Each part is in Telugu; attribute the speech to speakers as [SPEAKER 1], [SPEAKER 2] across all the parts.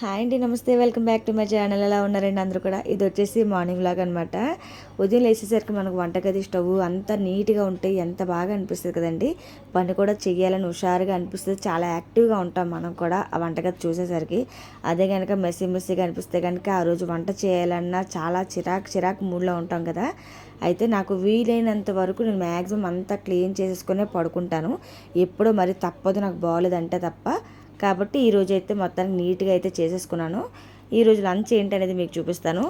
[SPEAKER 1] హాయ్ అండి నమస్తే. Welcome back to my channel. ఎలా ఉన్నారండి అందరూ కూడా? ఇది వచ్చేసి మార్నింగ్ లాగా అనమాట ఉదయం లేచేసరికి మనకు వంటగది స్టవ్ అంతా నీట్గా ఉంటే ఎంత బాగా అనిపిస్తుంది కదండి. పని కూడా చెయ్యాలని హుషారుగా అనిపిస్తుంది. చాలా యాక్టివ్గా ఉంటాం మనం కూడా ఆ వంటగది చూసేసరికి. అదే కనుక మెస్సీ మెస్సీగా అనిపిస్తే కనుక ఆ రోజు వంట చేయాలన్నా చాలా చిరాకు చిరాకు మూడ్లో ఉంటాం కదా. అయితే నాకు వీలైనంత వరకు నేను మ్యాక్సిమం అంతా క్లీన్ చేసేసుకునే పడుకుంటాను. ఎప్పుడో మరి తప్పదు నాకు బాగోలేదంటే తప్ప. కాబట్టి ఈరోజు అయితే మొత్తానికి నీట్గా అయితే చేసేసుకున్నాను. ఈరోజు లంచ్ ఏంటి అనేది మీకు చూపిస్తాను.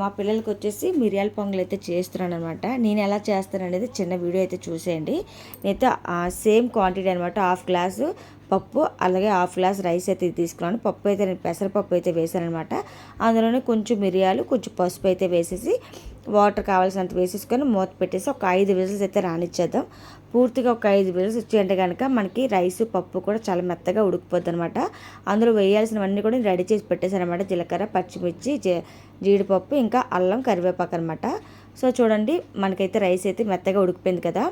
[SPEAKER 1] మా పిల్లలకి వచ్చేసి మిరియాల పొంగల్ అయితే చేస్తున్నాను అనమాట నేను ఎలా చేస్తాను అనేది చిన్న వీడియో అయితే చూసేయండి. నేనైతే సేమ్ క్వాంటిటీ అనమాట హాఫ్ గ్లాసు పప్పు అలాగే హాఫ్ గ్లాస్ రైస్ అయితే తీసుకున్నాను. పప్పు అయితే నేను పెసరపప్పు అయితే వేసాను అనమాట అందులోనే కొంచెం మిరియాలు కొంచెం పసుపు అయితే వేసేసి వాటర్ కావాల్సినంత వేసేసుకొని మూత పెట్టేసి ఒక ఐదు విజిల్స్ అయితే రానిచ్చేద్దాం. పూర్తిగా ఒక ఐదు విజిల్స్ వచ్చాయంటే కనుక మనకి రైస్ పప్పు కూడా చాలా మెత్తగా ఉడికిపోద్ది అనమాట అందులో వేయాల్సినవన్నీ కూడా రెడీ చేసి పెట్టేశారనమాట జీలకర్ర పచ్చిమిర్చి జీడిపప్పు ఇంకా అల్లం కరివేపాకు అనమాట సో చూడండి మనకైతే రైస్ అయితే మెత్తగా ఉడికిపోయింది కదా.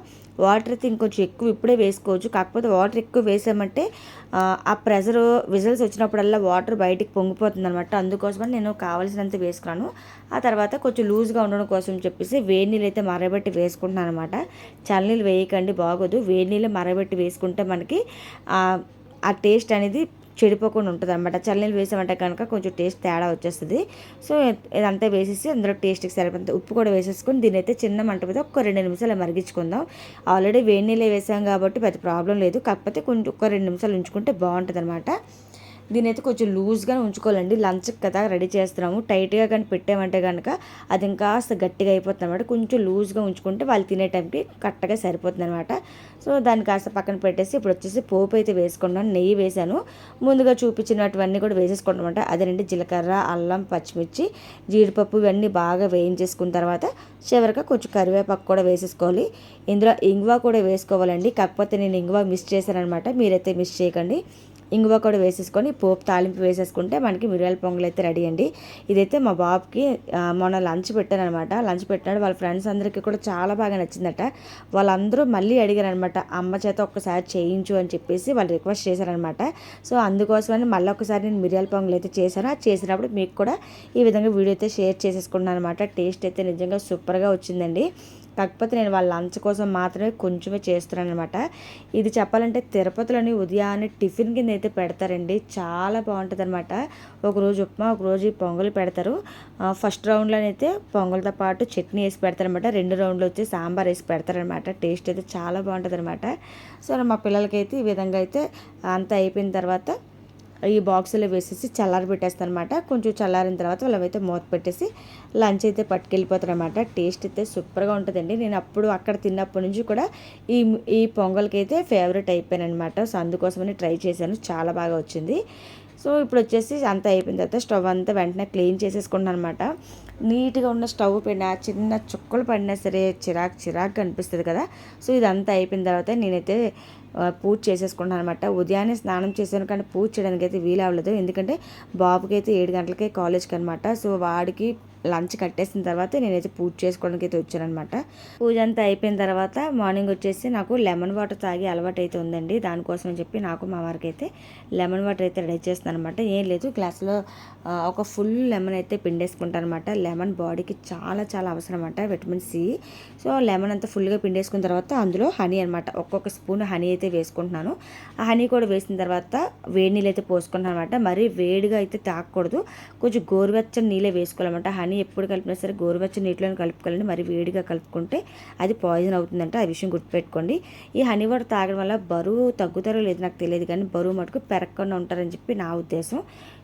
[SPEAKER 1] వాటర్ అయితే ఇంకొంచెం ఎక్కువ ఇప్పుడే వేసుకోవచ్చు. కాకపోతే వాటర్ ఎక్కువ వేసామంటే ఆ ప్రెషర్ విజిల్స్ వచ్చినప్పుడల్లా వాటర్ బయటికి పొంగిపోతుంది అనమాట అందుకోసమని నేను కావాల్సినంత వేసుకున్నాను. ఆ తర్వాత కొంచెం లూజ్గా ఉండడం కోసం చెప్పేసి వేడి నీళ్ళు అయితే మరబెట్టి వేసుకుంటున్నాను అనమాట చల్లనీళ్ళు వేయకండి బాగోదు. వేడి నీళ్ళు మరబెట్టి వేసుకుంటే మనకి ఆ టేస్ట్ అనేది చెడిపోకుండా ఉంటుంది అనమాట చల్లనీళ్ళు వేసామంటే కనుక కొంచెం టేస్ట్ తేడా వచ్చేస్తుంది. సో ఇదంతా వేసేసి అందులో టేస్ట్కి సరిపోతుంది ఉప్పు కూడా వేసేసుకొని దీని అయితే చిన్న మంట మీద ఒక రెండు నిమిషాలు మరిగించుకుందాం. ఆల్రెడీ వేడి నీళ్ళే వేసాం కాబట్టి పెద్ద ప్రాబ్లం లేదు. కాకపోతే కొంచెం ఒక రెండు నిమిషాలు ఉంచుకుంటే బాగుంటుంది అనమాట దీని అయితే కొంచెం లూజ్గా ఉంచుకోవాలండి. లంచ్ కదా రెడీ చేస్తున్నాము. టైట్గా కానీ పెట్టామంటే కనుక అది ఇంకాస్త గట్టిగా అయిపోతుంది అనమాట కొంచెం లూజ్గా ఉంచుకుంటే వాళ్ళు తినే టైంకి కరెక్ట్గా సరిపోతుంది అనమాట సో దాన్ని కాస్త పక్కన పెట్టేసి ఇప్పుడు వచ్చేసి పోపు అయితే వేసుకున్నాను. నెయ్యి వేసాను ముందుగా చూపించినటువన్నీ కూడా వేసేసుకుంటామంట అదేనండి జీలకర్ర అల్లం పచ్చిమిర్చి జీడిపప్పు ఇవన్నీ బాగా వేయించేసుకున్న తర్వాత చివరిగా కొంచెం కరివేపాకు కూడా వేసేసుకోవాలి. ఇందులో ఇంగువ కూడా వేసుకోవాలండి. కాకపోతే నేను ఇంగువ మిస్ చేశాను అనమాట మీరైతే మిస్ చేయకండి. ఇంగువ కూడా వేసేసుకొని పోపు తాలింపు వేసేసుకుంటే మనకి మిరియాల పొంగల్ అయితే రెడీ అండి. ఇదైతే మా బాబుకి మొన్న లంచ్ పెట్టాను అనమాట లంచ్ పెట్టినాడు. వాళ్ళ ఫ్రెండ్స్ అందరికీ కూడా చాలా బాగా నచ్చిందట. వాళ్ళందరూ మళ్ళీ అడిగారు అనమాట అమ్మ చేత ఒక్కసారి చేయించు అని చెప్పేసి వాళ్ళు రిక్వెస్ట్ చేశారనమాట సో అందుకోసమని మళ్ళీ ఒకసారి నేను మిరియాల పొంగల్ అయితే చేశాను. అది చేసినప్పుడు మీకు కూడా ఈ విధంగా వీడియో అయితే షేర్ చేసేసుకున్నాను అనమాట టేస్ట్ అయితే నిజంగా సూపర్గా వచ్చిందండి. కాకపోతే నేను వాళ్ళ లంచ్ కోసం మాత్రమే కొంచెమే చేస్తున్నాను అనమాట ఇది చెప్పాలంటే తిరుపతిలోని ఉదయాన్నే టిఫిన్ కింద అయితే పెడతారండి. చాలా బాగుంటుంది అనమాట ఒకరోజు ఉప్మా ఒకరోజు పొంగల్ పెడతారు. ఫస్ట్ రౌండ్లోనైతే పొంగల్తో పాటు చట్నీ వేసి పెడతారనమాట రెండు రౌండ్లు వచ్చి సాంబార్ వేసి పెడతారనమాట టేస్ట్ అయితే చాలా బాగుంటుంది అనమాట సో మా పిల్లలకైతే ఈ విధంగా అయితే అంతా అయిపోయిన తర్వాత ఈ బాక్సులో వేసేసి చల్లారి పెట్టేస్తాను అనమాట కొంచెం చల్లారిన తర్వాత వాళ్ళమైతే మూత పెట్టేసి లంచ్ అయితే పట్టుకెళ్ళిపోతారు అనమాట టేస్ట్ అయితే సూపర్గా ఉంటుందండి. నేను అప్పుడు అక్కడ తిన్నప్పటి నుంచి కూడా ఈ ఈ పొంగల్కి అయితే ఫేవరెట్ అయిపోయాను అనమాట సో అందుకోసమని ట్రై చేశాను. చాలా బాగా వచ్చింది. సో ఇప్పుడు వచ్చేసి అంతా అయిపోయిన తర్వాత స్టవ్ అంతా వెంటనే క్లీన్ చేసేసుకుంటాను అనమాట నీట్గా ఉన్న స్టవ్ పైన చిన్న చుక్కలు పడినా సరే చిరాకు చిరాకు అనిపిస్తుంది కదా. సో ఇదంతా అయిపోయిన తర్వాత నేనైతే పూజ చేసేసుకుంటాను అనమాట ఉదయాన్నే స్నానం చేశాను కానీ పూజ చేయడానికి అయితే వీలు అవ్వలేదు. ఎందుకంటే బాబుకి అయితే ఏడు గంటలకే కాలేజ్కి అనమాట సో వాడికి లంచ్ కట్టేసిన తర్వాత నేనైతే పూజ చేసుకోవడానికి అయితే వచ్చానమాట పూజ అంతా అయిపోయిన తర్వాత మార్నింగ్ వచ్చేసి నాకు లెమన్ వాటర్ తాగి అలవాటు అయితే ఉందండి. దానికోసం అని చెప్పి నాకు మా వారికి అయితే లెమన్ వాటర్ అయితే రెడీ చేస్తాను అనమాట ఏం లేదు గ్లాస్లో ఒక ఫుల్ లెమన్ అయితే పిండేసుకుంటాను అనమాట లెమన్ బాడీకి చాలా చాలా అవసరం అనమాట విటమిన్ సి సో లెమన్ అంతా ఫుల్గా పిండేసుకున్న తర్వాత అందులో హనీ అనమాట ఒక్కొక్క స్పూన్ హనీ అయితే వేసుకుంటున్నాను. ఆ హనీ కూడా వేసిన తర్వాత వేడి నీళ్ళు అయితే పోసుకుంటాను అనమాట మరీ వేడిగా అయితే తాగకూడదు. కొంచెం గోరువెచ్చని నీళ్ళే వేసుకోవాలన్నమాట. హనీ కానీ ఎప్పుడు కలిపినా సరే గోరువెచ్చని నీటిలో కలుపుకోవాలని మరి వేడిగా కలుపుకుంటే అది పాయిజన్ అవుతుందంటే ఆ విషయం గుర్తుపెట్టుకోండి. ఈ హనీ వాటర్ తాగడం వల్ల బరువు తగ్గుతారో లేదు నాకు తెలియదు కానీ బరువు మటుకు పెరగకుండా ఉంటారని చెప్పి నా ఉద్దేశం.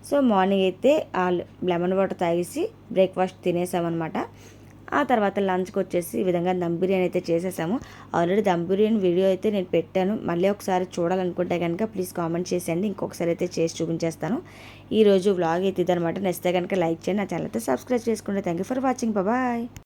[SPEAKER 1] సో మార్నింగ్ అయితే ఆ లెమన్ వాటర్ తాగేసి బ్రేక్ఫాస్ట్ తినేసామన్నమాట. ఆ తర్వాత లంచ్కి వచ్చేసి ఈ విధంగా దమ్ బిర్యానీ అయితే చేసేసాము. ఆల్రెడీ దమ్ బిర్యానీ వీడియో అయితే నేను పెట్టాను. మళ్ళీ ఒకసారి చూడాలనుకుంటే కనుక ప్లీజ్ కామెంట్ చేసేయండి. ఇంకొకసారి అయితే చేసి చూపించేస్తాను. ఈరోజు వ్లాగ్ అయితే ఇదనమాట నచ్చితే కనుక లైక్ చేయండి. నా ఛానల్ అయితే సబ్స్క్రైబ్ చేసుకోండి thank you for watching. Bye.